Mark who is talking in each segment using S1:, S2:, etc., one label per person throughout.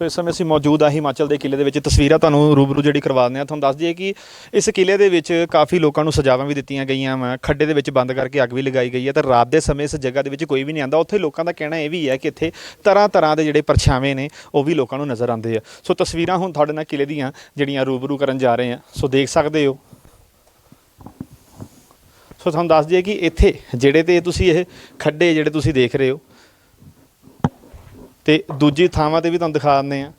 S1: ਸੋ ਇਸ ਸਮੇਂ ਅਸੀਂ ਮੌਜੂਦ ਆ ਹਿਮਾਚਲ ਦੇ ਕਿਲੇ ਦੇ ਵਿੱਚ। ਤਸਵੀਰਾਂ ਤੁਹਾਨੂੰ ਰੂਬਰੂ ਜਿਹੜੀ ਕਰਵਾ ਦਿੰਦੇ ਆ। ਤੁਹਾਨੂੰ ਦੱਸ ਦਈਏ ਕਿ ਇਸ ਕਿਲੇ ਦੇ ਵਿੱਚ ਕਾਫੀ ਲੋਕਾਂ ਨੂੰ ਸਜ਼ਾਵਾਂ ਵੀ ਦਿੱਤੀਆਂ ਗਈਆਂ ਵਾ। ਖੱਡੇ ਦੇ ਵਿੱਚ ਬੰਦ ਕਰਕੇ ਅੱਗ ਵੀ ਲਗਾਈ ਗਈ ਹੈ ਤਾਂ ਰਾਤ ਦੇ ਸਮੇਂ ਇਸ ਜਗ੍ਹਾ ਦੇ ਵਿੱਚ ਕੋਈ ਵੀ ਨਹੀਂ ਆਂਦਾ ਉੱਥੇ ਲੋਕਾਂ ਦਾ ਕਹਿਣਾ ਇਹ ਵੀ ਹੈ ਕਿ ਇੱਥੇ ਤਰ੍ਹਾਂ ਤਰ੍ਹਾਂ ਦੇ ਜਿਹੜੇ ਪਰਛਾਵੇਂ ਨੇ, ਉਹ ਵੀ ਲੋਕਾਂ ਨੂੰ ਨਜ਼ਰ ਆਉਂਦੇ ਆ। ਸੋ ਤਸਵੀਰਾਂ ਹੁਣ ਤੁਹਾਡੇ ਨਾਲ ਕਿਲੇ ਦੀਆਂ ਜਿਹੜੀਆਂ ਰੂਬਰੂ ਕਰਨ ਜਾ ਰਹੇ ਆ। ਸੋ ਦੇਖ ਸਕਦੇ ਹੋ। ਸੋ ਤੁਹਾਨੂੰ ਦੱਸ ਦਈਏ ਕਿ ਇੱਥੇ ਜਿਹੜੇ ਤੇ ਤੁਸੀਂ ਇਹ ਖੱਡੇ ਜਿਹੜੇ ਤੁਸੀਂ ਦੇਖ ਰਹੇ ਹੋ ਤੇ ਦੂਜੀ ਥਾਵਾਂ ਤੇ ਵੀ ਤੁਹਾਨੂੰ ਦਿਖਾ ਦਿੰਦੇ ਆ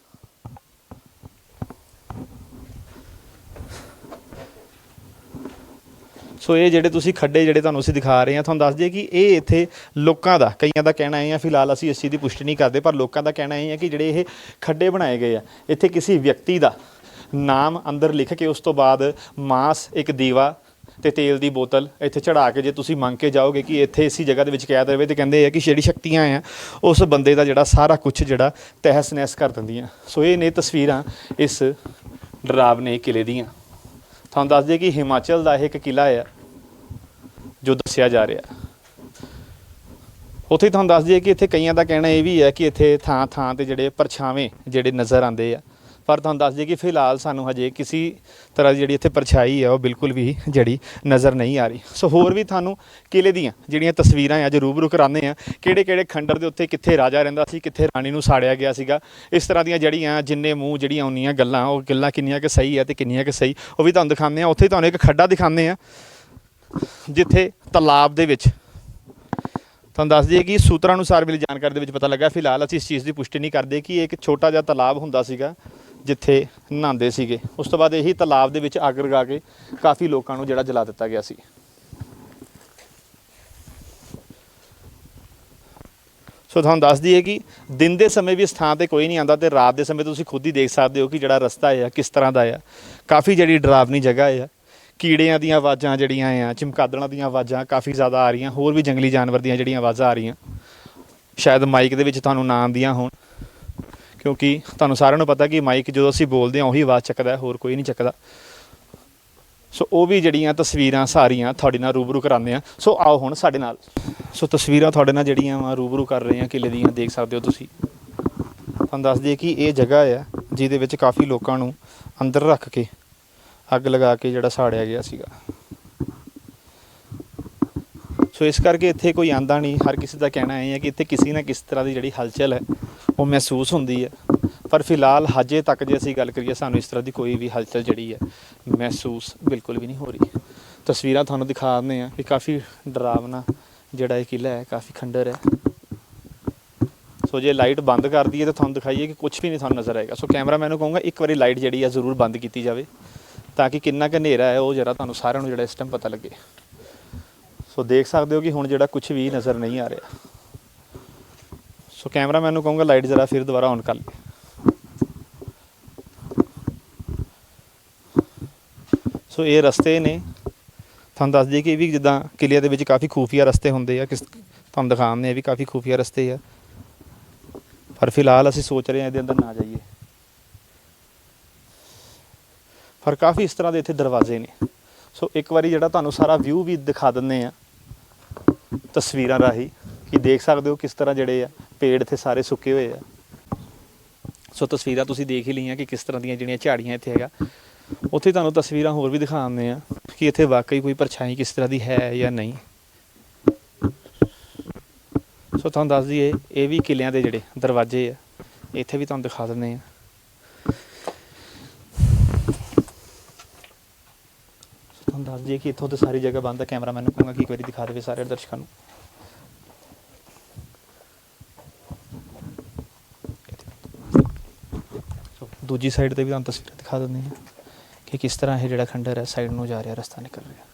S1: ਸੋ ਇਹ ਜਿਹੜੇ ਤੁਸੀਂ ਖੱਡੇ ਜਿਹੜੇ ਤੁਹਾਨੂੰ ਅਸੀਂ ਦਿਖਾ ਰਹੇ ਹਾਂ, ਤੁਹਾਨੂੰ ਦੱਸ ਦਈਏ ਕਿ ਇਹ ਇੱਥੇ ਲੋਕਾਂ ਦਾ, ਕਈਆਂ ਦਾ ਕਹਿਣਾ ਇਹ ਹੈ ਫਿਲਹਾਲ ਅਸੀਂ ਇਸ ਚੀਜ਼ ਦੀ ਪੁਸ਼ਟੀ ਨਹੀਂ ਕਰਦੇ, ਪਰ ਲੋਕਾਂ ਦਾ ਕਹਿਣਾ ਇਹ ਹੈ ਕਿ ਜਿਹੜੇ ਇਹ ਖੱਡੇ ਬਣਾਏ ਗਏ ਆ, ਇੱਥੇ ਕਿਸੇ ਵਿਅਕਤੀ ਦਾ ਨਾਮ ਅੰਦਰ ਲਿਖ ਕੇ ਉਸ ਤੋਂ ਬਾਅਦ ਮਾਸ, ਇੱਕ ਦੀਵਾ ਤੇ ਤੇਲ ਦੀ ਬੋਤਲ ਇੱਥੇ ਚੜਾ ਕੇ ਜੇ ਤੁਸੀਂ ਮੰਗ ਕੇ ਜਾਓਗੇ ਕਿ ਇੱਥੇ ਇਸੀ ਜਗ੍ਹਾ ਦੇ ਵਿੱਚ ਕੈਦ ਰਵੇ ਤੇ ਕਹਿੰਦੇ ਆ ਕਿ ਜਿਹੜੀ ਸ਼ਕਤੀਆਂ ਆ, ਉਸ ਬੰਦੇ ਦਾ ਜਿਹੜਾ ਸਾਰਾ ਕੁਝ ਜਿਹੜਾ ਤਹਿਸ ਨਹਿਸ ਕਰ ਦਿੰਦੀਆਂ। ਸੋ ਇਹ ਨੇ ਤਸਵੀਰਾਂ ਇਸ ਡਰਾਵਨੇ ਕਿਲੇ ਦੀਆਂ। ਤੁਹਾਨੂੰ ਦੱਸ ਦਈਏ ਕਿ ਹਿਮਾਚਲ ਦਾ ਇਹ ਇੱਕ ਕਿਲਾ ਆ, ਜੋ ਦੱਸਿਆ ਜਾ ਰਿਹਾ। ਉੱਥੇ ਤੁਹਾਨੂੰ ਦੱਸ ਦਈਏ ਕਿ ਇੱਥੇ ਕਈਆਂ ਦਾ ਕਹਿਣਾ ਇਹ ਵੀ ਹੈ ਕਿ ਇੱਥੇ ਥਾਂ ਥਾਂ ਤੇ ਜਿਹੜੇ ਪਰਛਾਵੇਂ ਜਿਹੜੇ ਨਜ਼ਰ ਆਉਂਦੇ ਆ ਪਰ ਤੁਹਾਨੂੰ ਦੱਸ ਦਈਏ ਕਿ ਫਿਲਹਾਲ ਸਾਨੂੰ ਹਜੇ ਕਿਸੇ ਤਰ੍ਹਾਂ ਦੀ ਜਿਹੜੀ ਇੱਥੇ ਪਰਛਾਈ ਹੈ ਉਹ ਬਿਲਕੁਲ ਵੀ ਜਿਹੜੀ ਨਜ਼ਰ ਨਹੀਂ ਆ ਰਹੀ। ਸੋ ਹੋਰ ਵੀ ਤੁਹਾਨੂੰ ਕਿਲੇ ਦੀਆਂ ਜਿਹੜੀਆਂ ਤਸਵੀਰਾਂ ਅੱਜ ਰੂਬਰੂ ਕਰਾਉਂਦੇ ਆ ਕਿਹੜੇ ਕਿਹੜੇ ਖੰਡਰ ਦੇ ਉੱਤੇ ਕਿੱਥੇ ਰਾਜਾ ਰਹਿੰਦਾ ਸੀ, ਕਿੱਥੇ ਰਾਣੀ ਨੂੰ ਸਾੜਿਆ ਗਿਆ ਸੀਗਾ, ਇਸ ਤਰ੍ਹਾਂ ਦੀਆਂ ਜਿਹੜੀਆਂ ਜਿੰਨੇ ਮੂੰਹ ਜਿਹੜੀਆਂ ਆਉਂਦੀਆਂ ਗੱਲਾਂ, ਉਹ ਗੱਲਾਂ ਕਿੰਨੀਆਂ ਕਿ ਸਹੀ ਹੈ ਤੇ ਕਿੰਨੀਆਂ ਕਿ ਸਹੀ, ਉਹ ਵੀ ਤੁਹਾਨੂੰ ਦਿਖਾਉਂਦੇ ਆ। ਉੱਥੇ ਤੁਹਾਨੂੰ ਇੱਕ ਖੱਡਾ ਦਿਖਾਉਂਦੇ ਆ, ਜਿੱਥੇ ਤਲਾਬ ਦੇ ਵਿੱਚ ਤੁਹਾਨੂੰ ਦੱਸ ਦਈਏ ਕਿ ਸੂਤਰਾਂ ਅਨੁਸਾਰ ਮਿਲੀ ਜਾਣਕਾਰੀ ਦੇ ਵਿੱਚ ਪਤਾ ਲੱਗਾ, ਫਿਲਹਾਲ ਅਸੀਂ ਇਸ ਚੀਜ਼ ਦੀ ਪੁਸ਼ਟੀ ਨਹੀਂ ਕਰਦੇ ਕਿ ਇਹ ਇੱਕ ਛੋਟਾ ਜਿਹਾ ਤਲਾਬ ਹੁੰਦਾ ਸੀਗਾ। ਜਿੱਥੇ ਨਹਾਉਂਦੇ ਸੀਗੇ। ਉਸ ਤੋਂ ਬਾਅਦ ਇਹੀ ਤਲਾਬ ਦੇ ਵਿੱਚ ਅੱਗ ਲਗਾ ਕੇ ਕਾਫੀ ਲੋਕਾਂ ਨੂੰ ਜਿਹੜਾ ਜਲਾ ਦਿੱਤਾ ਗਿਆ ਸੀ। ਸੋ ਤੁਹਾਨੂੰ ਦੱਸ ਦਈਏ ਕਿ ਦਿਨ ਦੇ ਸਮੇਂ ਵੀ ਇਸ ਥਾਂ ਤੇ ਕੋਈ ਨਹੀਂ ਆਂਦਾ ਤੇ ਰਾਤ ਦੇ ਸਮੇਂ ਤੁਸੀਂ ਖੁਦ ਹੀ ਦੇਖ ਸਕਦੇ ਹੋ ਕਿ ਜਿਹੜਾ ਰਸਤਾ ਹੈ ਕਿਸ ਤਰ੍ਹਾਂ ਦਾ ਹੈ ਕਾਫੀ ਜਿਹੜੀ ਡਰਾਵਨੀ ਜਗ੍ਹਾ ਹੈ ਕੀੜਿਆਂ ਦੀਆਂ ਆਵਾਜ਼ਾਂ ਜਿਹੜੀਆਂ ਆ, ਚਮਕਾਦੜਾਂ ਦੀਆਂ ਆਵਾਜ਼ਾਂ ਕਾਫੀ ਜ਼ਿਆਦਾ ਆ ਰਹੀਆਂ, ਹੋਰ ਵੀ ਜੰਗਲੀ ਜਾਨਵਰ ਦੀਆਂ ਜਿਹੜੀਆਂ ਆਵਾਜ਼ਾਂ ਆ ਰਹੀਆਂ। ਸ਼ਾਇਦ ਮਾਈਕ ਦੇ ਵਿੱਚ ਤੁਹਾਨੂੰ ਨਾ ਆਉਂਦੀਆਂ ਹੋਣ। ਕਿਉਂਕਿ ਤੁਹਾਨੂੰ ਸਾਰਿਆਂ ਨੂੰ ਪਤਾ ਕਿ ਮਾਈਕ ਜਦੋਂ ਅਸੀਂ ਬੋਲਦੇ ਹਾਂ, ਉਹੀ ਆਵਾਜ਼ ਚੱਕਦਾ, ਹੋਰ ਕੋਈ ਨਹੀਂ ਚੱਕਦਾ। ਸੋ ਉਹ ਵੀ ਜਿਹੜੀਆਂ ਤਸਵੀਰਾਂ ਸਾਰੀਆਂ ਤੁਹਾਡੇ ਨਾਲ ਰੂਬਰੂ ਕਰਾਉਂਦੇ ਆ ਸੋ ਆਓ ਹੁਣ ਸਾਡੇ ਨਾਲ। ਸੋ ਤਸਵੀਰਾਂ ਤੁਹਾਡੇ ਨਾਲ ਜਿਹੜੀਆਂ ਵਾ ਰੂਬਰੂ ਕਰ ਰਹੇ ਆ ਕਿਲੇ ਦੀਆਂ, ਦੇਖ ਸਕਦੇ ਹੋ ਤੁਸੀਂ। ਤੁਹਾਨੂੰ ਦੱਸ ਦਈਏ ਕਿ ਇਹ ਜਗ੍ਹਾ ਆ, ਜਿਹਦੇ ਵਿੱਚ ਕਾਫੀ ਲੋਕਾਂ ਨੂੰ ਅੰਦਰ ਰੱਖ ਕੇ ਅੱਗ ਲਗਾ ਕੇ ਜਿਹੜਾ ਸਾੜਿਆ ਗਿਆ ਸੀਗਾ। ਸੋ ਇਸ ਕਰਕੇ ਇੱਥੇ ਕੋਈ ਆਂਦਾ ਨਹੀਂ। ਹਰ ਕਿਸੇ ਦਾ ਕਹਿਣਾ ਇਹ ਹੈ ਕਿ ਇੱਥੇ ਕਿਸੇ ਨਾ ਕਿਸ ਤਰ੍ਹਾਂ ਦੀ ਜਿਹੜੀ ਹਲਚਲ ਹੈ ਉਹ ਮਹਿਸੂਸ ਹੁੰਦੀ ਹੈ। ਪਰ ਫਿਲਹਾਲ ਹਜੇ ਤੱਕ ਜੇ ਅਸੀਂ ਗੱਲ ਕਰੀਏ, ਸਾਨੂੰ ਇਸ ਤਰ੍ਹਾਂ ਦੀ ਕੋਈ ਵੀ ਹਲਚਲ ਜਿਹੜੀ ਹੈ, ਮਹਿਸੂਸ ਬਿਲਕੁਲ ਵੀ ਨਹੀਂ ਹੋ ਰਹੀ। ਤਸਵੀਰਾਂ ਤੁਹਾਨੂੰ ਦਿਖਾ ਦਿੰਦੇ ਆ ਕਿ ਕਾਫੀ ਡਰਾਵਨਾ ਜਿਹੜਾ ਇਹ ਕਿਲਾ ਹੈ, ਕਾਫੀ ਖੰਡਰ ਹੈ। ਸੋ ਜੇ ਲਾਈਟ ਬੰਦ ਕਰ ਦਈਏ ਤਾਂ ਤੁਹਾਨੂੰ ਦਿਖਾਈਏ ਕਿ ਕੁਝ ਵੀ ਨਹੀਂ ਤੁਹਾਨੂੰ ਨਜ਼ਰ ਆਏਗਾ। ਸੋ ਕੈਮਰਾਮੈਨ ਨੂੰ ਕਹੂੰਗਾ, ਇੱਕ ਵਾਰੀ ਲਾਈਟ ਜਿਹੜੀ ਆ ਜ਼ਰੂਰ ਬੰਦ ਕੀਤੀ ਜਾਵੇ, ਤਾਂ ਕਿ ਕਿੰਨਾ ਕੁ ਹਨੇਰਾ ਹੈ, ਉਹ ਜਰਾ ਤੁਹਾਨੂੰ ਸਾਰਿਆਂ ਨੂੰ ਜਿਹੜਾ ਇਸ ਟਾਈਮ ਪਤਾ ਲੱਗੇ। ਸੋ ਦੇਖ ਸਕਦੇ ਹੋ ਕਿ ਹੁਣ ਜਿਹੜਾ ਕੁਝ ਵੀ ਨਜ਼ਰ ਨਹੀਂ ਆ ਰਿਹਾ। ਸੋ ਕੈਮਰਾਮੈਨ ਨੂੰ ਕਹੂੰਗਾ ਲਾਈਟ ਜਰਾ ਫਿਰ ਦੁਬਾਰਾ ਔਨ ਕਰ ਲਈ ਸੋ ਇਹ ਰਸਤੇ ਨੇ। ਤੁਹਾਨੂੰ ਦੱਸ ਦਈਏ ਕਿ ਇਹ ਵੀ ਜਿੱਦਾਂ ਕਿਲਿਆਂ ਦੇ ਵਿੱਚ ਕਾਫੀ ਖੂਫੀਆ ਰਸਤੇ ਹੁੰਦੇ ਆ। ਕਿਸ ਤੁਹਾਨੂੰ ਦਿਖਾਉਂਦੇ ਆ ਇਹ ਵੀ ਕਾਫੀ ਖੂਫੀਆ ਰਸਤੇ ਆ। ਪਰ ਫਿਲਹਾਲ ਅਸੀਂ ਸੋਚ ਰਹੇ ਹਾਂ ਇਹਦੇ ਅੰਦਰ ਨਾ ਜਾਈਏ। ਪਰ ਕਾਫੀ ਇਸ ਤਰ੍ਹਾਂ ਦੇ ਇੱਥੇ ਦਰਵਾਜ਼ੇ ਨੇ। ਸੋ ਇੱਕ ਵਾਰੀ ਜਿਹੜਾ ਤੁਹਾਨੂੰ ਸਾਰਾ ਵਿਊ ਵੀ ਦਿਖਾ ਦਿੰਦੇ ਆ ਤਸਵੀਰਾਂ ਰਾਹੀਂ, ਕਿ ਦੇਖ ਸਕਦੇ ਹੋ ਕਿਸ ਤਰ੍ਹਾਂ ਜਿਹੜੇ ਆ ਪੇੜ ਇੱਥੇ ਸਾਰੇ ਸੁੱਕੇ ਹੋਏ ਆ। ਸੋ ਤਸਵੀਰਾਂ ਤੁਸੀਂ ਦੇਖ ਹੀ ਲਈਆਂ ਕਿ ਕਿਸ ਤਰ੍ਹਾਂ ਦੀਆਂ ਜਿਹੜੀਆਂ ਝਾੜੀਆਂ ਇੱਥੇ ਹੈਗਾ। ਉੱਥੇ ਤੁਹਾਨੂੰ ਤਸਵੀਰਾਂ ਹੋਰ ਵੀ ਦਿਖਾਉਂਦੇ ਆ ਕਿ ਇੱਥੇ ਵਾਕਈ ਕੋਈ ਪਰਛਾਈ ਕਿਸ ਤਰ੍ਹਾਂ ਦੀ ਹੈ ਜਾਂ ਨਹੀਂ। ਸੋ ਤੁਹਾਨੂੰ ਦੱਸ ਦਈਏ, ਇਹ ਵੀ ਕਿਲਿਆਂ ਦੇ ਜਿਹੜੇ ਦਰਵਾਜ਼ੇ ਆ, ਇੱਥੇ ਵੀ ਤੁਹਾਨੂੰ ਦਿਖਾ ਦਿੰਦੇ ਆ ਤੁਹਾਨੂੰ ਦੱਸ ਦਈਏ ਕਿ ਇੱਥੋਂ ਤੇ ਸਾਰੀ ਜਗ੍ਹਾ ਬੰਦ ਹੈ ਕੈਮਰਾਮੈਨ ਨੂੰ ਕਹੂੰਗਾ ਕਿ ਇੱਕ ਵਾਰੀ ਦਿਖਾ ਦੇਵੇ ਸਾਰੇ ਦਰਸ਼ਕਾਂ ਨੂੰ। ਦੂਜੀ ਸਾਈਡ ਤੇ ਵੀ ਤੁਹਾਨੂੰ ਤਸਵੀਰਾਂ ਦਿਖਾ ਦਿੰਦੇ ਹਾਂ ਕਿ ਕਿਸ ਤਰ੍ਹਾਂ ਇਹ ਜਿਹੜਾ ਖੰਡਰ ਹੈ ਸਾਈਡ ਨੂੰ ਜਾ ਰਿਹਾ, ਰਸਤਾ ਨਿਕਲ ਰਿਹਾ।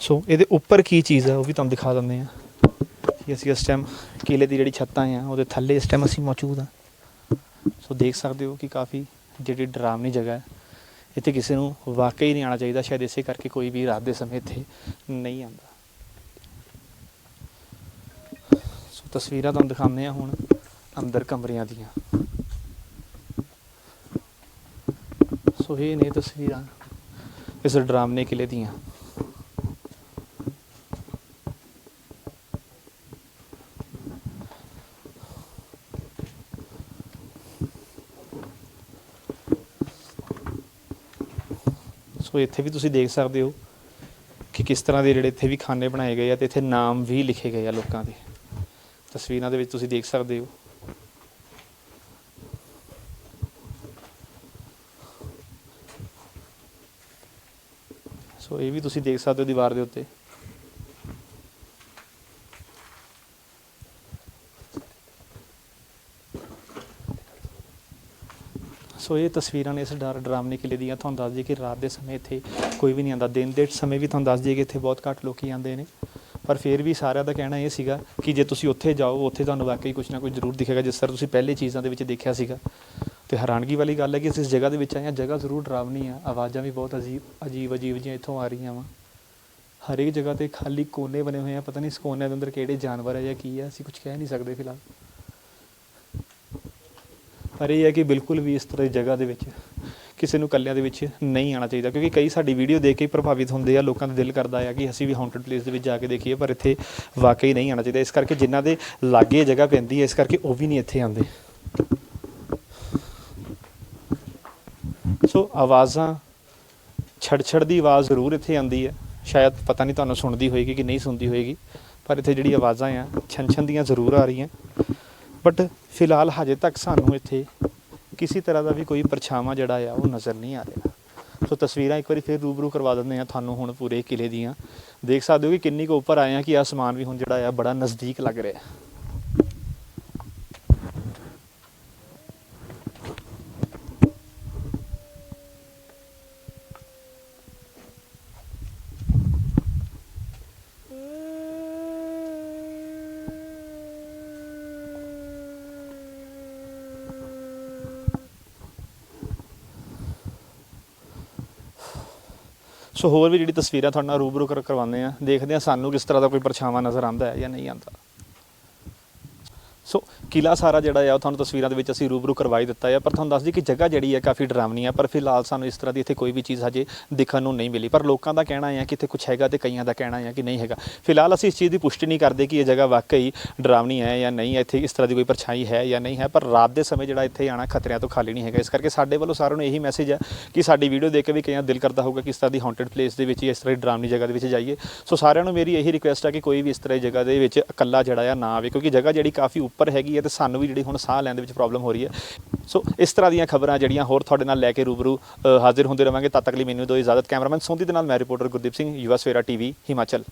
S1: ਸੋ ਇਹਦੇ ਉੱਪਰ ਕੀ ਚੀਜ਼ ਹੈ, ਉਹ ਵੀ ਤੁਹਾਨੂੰ ਦਿਖਾ ਦਿੰਦੇ ਹਾਂ ਕਿ ਅਸੀਂ ਇਸ ਟਾਈਮ ਕਿਲੇ ਦੀ ਜਿਹੜੀ ਛੱਤਾਂ ਆ ਉਹਦੇ ਥੱਲੇ ਇਸ ਟਾਈਮ ਅਸੀਂ ਮੌਜੂਦ ਹਾਂ। ਸੋ ਦੇਖ ਸਕਦੇ ਹੋ ਕਿ ਕਾਫੀ ਜਿਹੜੀ ਡਰਾਵਨੀ ਜਗ੍ਹਾ ਹੈ, ਇੱਥੇ ਕਿਸੇ ਨੂੰ ਵਾਕਈ ਨਹੀਂ ਆਉਣਾ ਚਾਹੀਦਾ, ਸ਼ਾਇਦ ਇਸੇ ਕਰਕੇ ਕੋਈ ਵੀ ਰਾਤ ਦੇ ਸਮੇਂ ਇੱਥੇ ਨਹੀਂ ਆਉਂਦਾ। ਸੋ ਤਸਵੀਰਾਂ ਤੁਹਾਨੂੰ ਦਿਖਾਉਂਦੇ ਆ ਹੁਣ। ਅੰਦਰ ਕਮਰਿਆਂ ਦੀਆਂ। ਸੋ ਇਹ ਨੇ ਤਸਵੀਰਾਂ ਇਸ ਡਰਾਮਨੇ ਕਿਲੇ ਦੀਆਂ। ਸੋ ਇੱਥੇ ਵੀ ਤੁਸੀਂ ਦੇਖ ਸਕਦੇ ਹੋ ਕਿ ਕਿਸ ਤਰ੍ਹਾਂ ਦੇ ਜਿਹੜੇ ਇੱਥੇ ਵੀ ਖਾਨੇ ਬਣਾਏ ਗਏ ਆ ਤੇ ਇੱਥੇ ਨਾਮ ਵੀ ਲਿਖੇ ਗਏ ਆ ਲੋਕਾਂ ਦੇ। ਤਸਵੀਰਾਂ ਦੇ ਵਿੱਚ ਤੁਸੀਂ ਦੇਖ ਸਕਦੇ ਹੋ। ਸੋ ਇਹ ਵੀ ਤੁਸੀਂ ਦੇਖ ਸਕਦੇ ਹੋ ਦੀਵਾਰ ਦੇ ਉੱਤੇ। ਸੋ ਇਹ ਤਸਵੀਰਾਂ ਨੇ ਇਸ ਡਰ ਡਰਾਵਨੇ ਕਿਲੇ ਦੀਆਂ। ਤੁਹਾਨੂੰ ਦੱਸ ਦਈਏ ਕਿ ਰਾਤ ਦੇ ਸਮੇਂ ਇੱਥੇ ਕੋਈ ਵੀ ਨਹੀਂ ਆਉਂਦਾ। ਦਿਨ ਦੇ ਸਮੇਂ ਵੀ ਤੁਹਾਨੂੰ ਦੱਸ ਦਈਏ ਕਿ ਇੱਥੇ ਬਹੁਤ ਘੱਟ ਲੋਕੀ ਆਉਂਦੇ ਨੇ। ਪਰ ਫਿਰ ਵੀ ਸਾਰਿਆਂ ਦਾ ਕਹਿਣਾ ਇਹ ਸੀਗਾ ਕਿ ਜੇ ਤੁਸੀਂ ਉੱਥੇ ਜਾਓ, ਉੱਥੇ ਤੁਹਾਨੂੰ ਵਾਕਈ ਕੁਝ ਨਾ ਕੁਝ ਜ਼ਰੂਰ ਦਿਖੇਗਾ। ਜਿਸ ਤਰ੍ਹਾਂ ਤੁਸੀਂ ਪਹਿਲੇ ਚੀਜ਼ਾਂ ਦੇ ਵਿੱਚ ਦੇਖਿਆ ਸੀਗਾ। ਤੇ ਹੈਰਾਨਗੀ ਵਾਲੀ ਗੱਲ ਹੈ ਕਿ ਅਸੀਂ ਇਸ ਜਗ੍ਹਾ ਦੇ ਵਿੱਚ ਆਏ ਹਾਂ, ਜਗ੍ਹਾ ਜ਼ਰੂਰ ਡਰਾਵਨੀ ਆ। ਆਵਾਜ਼ਾਂ ਵੀ ਬਹੁਤ ਅਜੀਬ ਅਜੀਬ ਅਜੀਬ ਜਿਹੀਆਂ ਇੱਥੋਂ ਆ ਰਹੀਆਂ ਵਾ। ਹਰੇਕ ਜਗ੍ਹਾ ਤੇ ਖਾਲੀ ਕੋਨੇ ਬਣੇ ਹੋਏ ਆ, ਪਤਾ ਨਹੀਂ ਇਸ ਕੋਨਿਆਂ ਦੇ ਅੰਦਰ ਕਿਹੜੇ ਜਾਨਵਰ ਹੈ ਜਾਂ ਕੀ ਹੈ ਅਸੀਂ ਕੁਝ ਕਹਿ ਨਹੀਂ ਸਕਦੇ ਫਿਲਹਾਲ। ਪਰ ਇਹ ਹੈ ਕਿ ਬਿਲਕੁਲ ਵੀ ਇਸ ਤਰ੍ਹਾਂ ਦੀ ਜਗ੍ਹਾ ਦੇ ਵਿੱਚ ਕਿਸੇ ਨੂੰ ਕੱਲਿਆਂ ਦੇ ਵਿੱਚ ਨਹੀਂ ਆਉਣਾ ਚਾਹੀਦਾ, ਕਿਉਂਕਿ ਕਈ ਸਾਡੀ ਵੀਡੀਓ ਦੇਖ ਕੇ ਪ੍ਰਭਾਵਿਤ ਹੁੰਦੇ ਆ, ਲੋਕਾਂ ਦਾ ਦਿਲ ਕਰਦਾ ਆ ਕਿ ਅਸੀਂ ਵੀ ਹਾਉਂਟਡ ਪਲੇਸ ਦੇ ਵਿੱਚ ਜਾ ਕੇ ਦੇਖੀਏ, ਪਰ ਇੱਥੇ ਵਾਕਈ ਨਹੀਂ ਆਉਣਾ ਚਾਹੀਦਾ। ਇਸ ਕਰਕੇ ਜਿਨ੍ਹਾਂ ਦੇ ਲਾਗੇ ਜਗ੍ਹਾ ਪੈਂਦੀ ਹੈ ਇਸ ਕਰਕੇ ਉਹ ਵੀ ਨਹੀਂ ਇੱਥੇ ਆਉਂਦੇ। ਸੋ ਆਵਾਜ਼ਾਂ ਛੜ ਛੜ ਦੀ ਆਵਾਜ਼ ਜ਼ਰੂਰ ਇੱਥੇ ਆਉਂਦੀ ਹੈ। ਸ਼ਾਇਦ ਪਤਾ ਨਹੀਂ ਤੁਹਾਨੂੰ ਸੁਣਦੀ ਹੋਏਗੀ ਕਿ ਨਹੀਂ ਸੁਣਦੀ ਹੋਏਗੀ, ਪਰ ਇੱਥੇ ਜਿਹੜੀ ਆਵਾਜ਼ਾਂ ਆ ਛਨ ਛਨ ਦੀਆਂ ਜ਼ਰੂਰ ਆ ਰਹੀਆਂ। ਬਟ ਫਿਲਹਾਲ ਹਜੇ ਤੱਕ ਸਾਨੂੰ ਇੱਥੇ ਕਿਸੇ ਤਰ੍ਹਾਂ ਦਾ ਵੀ ਕੋਈ ਪਰਛਾਵਾਂ ਜਿਹੜਾ ਆ, ਉਹ ਨਜ਼ਰ ਨਹੀਂ ਆ ਰਿਹਾ। ਸੋ ਤਸਵੀਰਾਂ ਇੱਕ ਵਾਰੀ ਫਿਰ ਰੂਬਰੂ ਕਰਵਾ ਦਿੰਦੇ ਆ ਤੁਹਾਨੂੰ ਹੁਣ ਪੂਰੇ ਕਿਲੇ ਦੀਆਂ। ਦੇਖ ਸਕਦੇ ਹੋ ਕਿ ਕਿੰਨੀ ਕੁ ਉੱਪਰ ਆਏ ਆ ਕਿ ਆਸਮਾਨ ਵੀ ਹੁਣ ਜਿਹੜਾ ਆ ਬੜਾ ਨਜ਼ਦੀਕ ਲੱਗ ਰਿਹਾ। ਸੋ ਹੋਰ ਵੀ ਜਿਹੜੀ ਤਸਵੀਰਾਂ ਤੁਹਾਡੇ ਨਾਲ ਰੂਬਰੂ ਕਰ ਕਰਵਾਉਂਦੇ ਆ ਦੇਖਦੇ ਆ ਸਾਨੂੰ ਕਿਸ ਤਰ੍ਹਾਂ ਦਾ ਕੋਈ ਪਰਛਾਵਾਂ ਨਜ਼ਰ ਆਉਂਦਾ ਹੈ ਜਾਂ ਨਹੀਂ ਆਉਂਦਾ। ਸੋ ਕਿਲਾ ਸਾਰਾ ਜਿਹੜਾ ਆ, ਉਹ ਤੁਹਾਨੂੰ ਤਸਵੀਰਾਂ ਦੇ ਵਿੱਚ ਅਸੀਂ ਰੂਬਰੂ ਕਰਵਾਈ ਦਿੱਤਾ ਆ, ਪਰ ਤੁਹਾਨੂੰ ਦੱਸ ਦਈਏ ਕਿ ਜਗ੍ਹਾ ਜਿਹੜੀ ਹੈ ਕਾਫੀ ਡਰਾਵਨੀ ਹੈ ਪਰ ਫਿਲਹਾਲ ਸਾਨੂੰ ਇਸ ਤਰ੍ਹਾਂ ਦੀ ਇੱਥੇ ਕੋਈ ਵੀ ਚੀਜ਼ ਹਜੇ ਦੇਖਣ ਨੂੰ ਨਹੀਂ ਮਿਲੀ। ਪਰ ਲੋਕਾਂ ਦਾ ਕਹਿਣਾ ਆ ਕਿ ਇੱਥੇ ਕੁਝ ਹੈਗਾ ਤੇ ਕਈਆਂ ਦਾ ਕਹਿਣਾ ਹੈ ਕਿ ਨਹੀਂ ਹੈਗਾ। ਫਿਲਹਾਲ ਅਸੀਂ ਇਸ ਚੀਜ਼ ਦੀ ਪੁਸ਼ਟੀ ਨਹੀਂ ਕਰਦੇ ਕਿ ਇਹ ਜਗ੍ਹਾ ਵਾਕਈ ਡਰਾਵਨੀ ਹੈ ਜਾਂ ਨਹੀਂ, ਇੱਥੇ ਇਸ ਤਰ੍ਹਾਂ ਦੀ ਕੋਈ ਪਰਛਾਈ ਹੈ ਜਾਂ ਨਹੀਂ ਹੈ, ਪਰ ਰਾਤ ਦੇ ਸਮੇਂ ਜਿਹੜਾ ਇੱਥੇ ਆਣਾ ਖਤਰਿਆਂ ਤੋਂ ਖਾਲੀ ਨਹੀਂ ਹੈਗਾ। ਇਸ ਕਰਕੇ ਸਾਡੇ ਵੱਲੋਂ ਸਾਰਿਆਂ ਨੂੰ ਇਹੀ ਮੈਸੇਜ ਹੈ ਕਿ ਸਾਡੀ ਵੀਡੀਓ ਦੇਖ ਕੇ ਵੀ ਕਈਆਂ ਦਿਲ ਕਰਦਾ ਹੋਊਗਾ ਕਿ ਇਸ ਤਰ੍ਹਾਂ ਦੀ ਹਾਉਂਟਡ ਪਲੇਸ ਦੇ ਵਿੱਚ ਇਸ ਤਰ੍ਹਾਂ ਦੀ ਡਰਾਵਨੀ ਜਗ੍ਹਾ ਦੇ ਵਿੱਚ ਜਾਈਏ। ਸੋ ਸਾਰਿਆਂ ਨੂੰ ਮੇਰੀ ਇਹੀ ਰਿਕੁਐਸਟ ਹੈ ਕਿ ਕੋਈ ਵੀ ਇਸ ਤਰ੍ਹਾਂ ਦੀ ਜਗ੍ਹਾ ਦੇ ਵਿੱਚ ਇਕੱਲਾ ਜਿਹੜਾ ਆ ਨਾ ਆਵੇ, ਕਿਉਂਕਿ ਜਗ੍ਹਾ ਜਿਹੜੀ ਕਾਫੀ ਉੱਪਰ ਹੈਗੀ ਹੈ ਤੇ ਸਾਨੂੰ ਵੀ ਜਿਹੜੀ ਹੁਣ ਸਾਹ ਲੈਣ ਦੇ ਵਿੱਚ ਪ੍ਰੋਬਲਮ ਹੋ ਰਹੀ ਹੈ। ਸੋ ਇਸ ਤਰ੍ਹਾਂ ਦੀਆਂ ਖਬਰਾਂ ਜਿਹੜੀਆਂ ਹੋਰ ਤੁਹਾਡੇ ਨਾਲ ਲੈ ਕੇ ਰੂਬਰੂ ਹਾਜ਼ਰ ਹੁੰਦੇ ਰਵਾਂਗੇ, ਤਦ ਤੱਕ ਲਈ ਮੈਨੂੰ ਦਿਓ ਇਜਾਜ਼ਤ, ਕੈਮਰਾਮੈਨ ਸੋਂਦੀ ਦੇ ਨਾਲ, ਮੈਂ ਰਿਪੋਰਟਰ ਗੁਰਦੀਪ ਸਿੰਘ, ਯੁਵਾ ਸਵੇਰਾ ਟੀਵੀ, ਹਿਮਾਚਲ।